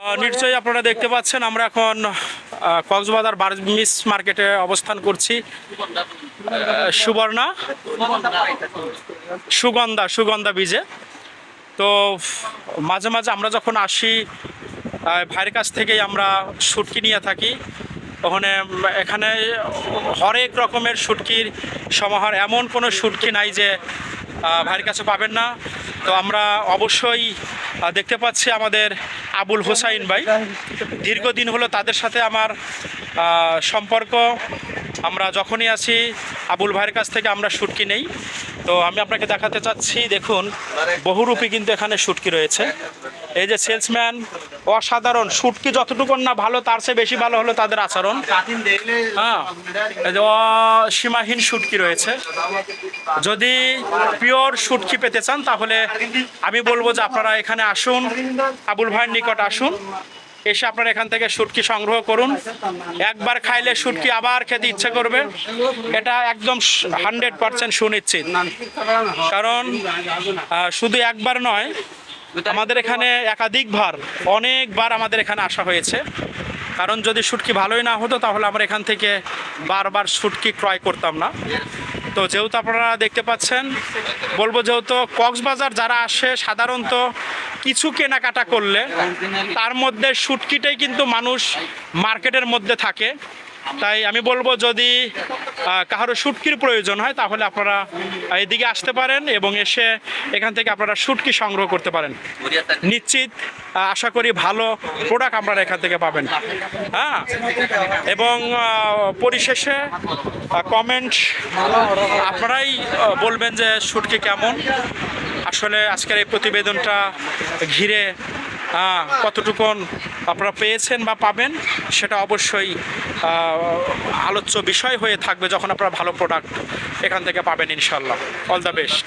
নিশ্চয়ই আপনারা দেখতে পাচ্ছেন, আমরা এখন কক্সবাজার বার্মিস মার্কেটে অবস্থান করছি। সুবর্ণা, সুগন্ধা সুগন্ধা বীজে। তো, মাঝে মাঝে আমরা যখন আসি ভাইয়ের কাছ থেকেই আমরা শুটকি নিয়ে থাকি। ওখানে, এখানে হরেক রকমের শুটকির সমাহার। এমন কোনো সুটকি নাই যে ভাইয়ের কাছে পাবেন না। তো আমরা অবশ্যই দেখতে পাচ্ছি আমাদের আবুল হোসাইন ভাই। দীর্ঘদিন হলো তাদের সাথে আমার সম্পর্ক। আমরা যখনই আছি, আবুল ভাইয়ের কাছ থেকে আমরা শুটকি নেই। তো আমি আপনাকে দেখাতে চাচ্ছি, দেখুন, বহুরূপী কিন্তু এখানে শুটকি রয়েছে। এই যে সেলসম্যান অসাধারণ। শুটকি যতটুকু না ভালো, তার চেয়ে বেশি ভালো হলো তাদের আচরণ। হ্যাঁ যে শুটকি রয়েছে। যদি পিওর শুটকি পেতে চান, তাহলে আমি বলব যে আপনারা এখানে আসুন, আবুল ভাইয়ের নিকট আসুন, এসে আপনারা এখান থেকে শুটকি সংগ্রহ করুন। একবার খাইলে শুটকি আবার খেতে ইচ্ছে করবে। এটা একদম হান্ড্রেড পার্সেন্ট সুনিশ্চিত। কারণ শুধু একবার নয় আমাদের এখানে একাধিকবার অনেকবার আমাদের এখানে আসা হয়েছে। কারণ যদি শুটকি ভালোই না হতো তাহলে আমরা এখান থেকে বারবার শুটকি ক্রয় করতাম না। তো যেহেতু আপনারা দেখতে পাচ্ছেন বলব যেহেতু কক্সবাজার যারা আসে সাধারণত কিছু কেনাকাটা করলে তার মধ্যে শুটকিটাই কিন্তু মানুষ মার্কেটের মধ্যে থাকে। তাই আমি বলব যদি কারও শুটকির প্রয়োজন হয়, তাহলে আপনারা এদিকে আসতে পারেন এবং এসে এখান থেকে আপনারা শুটকি সংগ্রহ করতে পারেন। নিশ্চিত আশা করি ভালো প্রোডাক্ট আপনারা এখান থেকে পাবেন। হ্যাঁ? এবং পরিশেষে কমেন্ট আপনারাই বলবেন যে শুটকি কেমন। আসলে আজকের এই প্রতিবেদনটা ঘিরে কতটুকুন আপনারা পেয়েছেন বা পাবেন, সেটা অবশ্যই আলোচ্য বিষয় হয়ে থাকবে যখন আপনারা ভালো প্রোডাক্ট এখান থেকে পাবেন ইনশাল্লাহ অল দ্য বেস্ট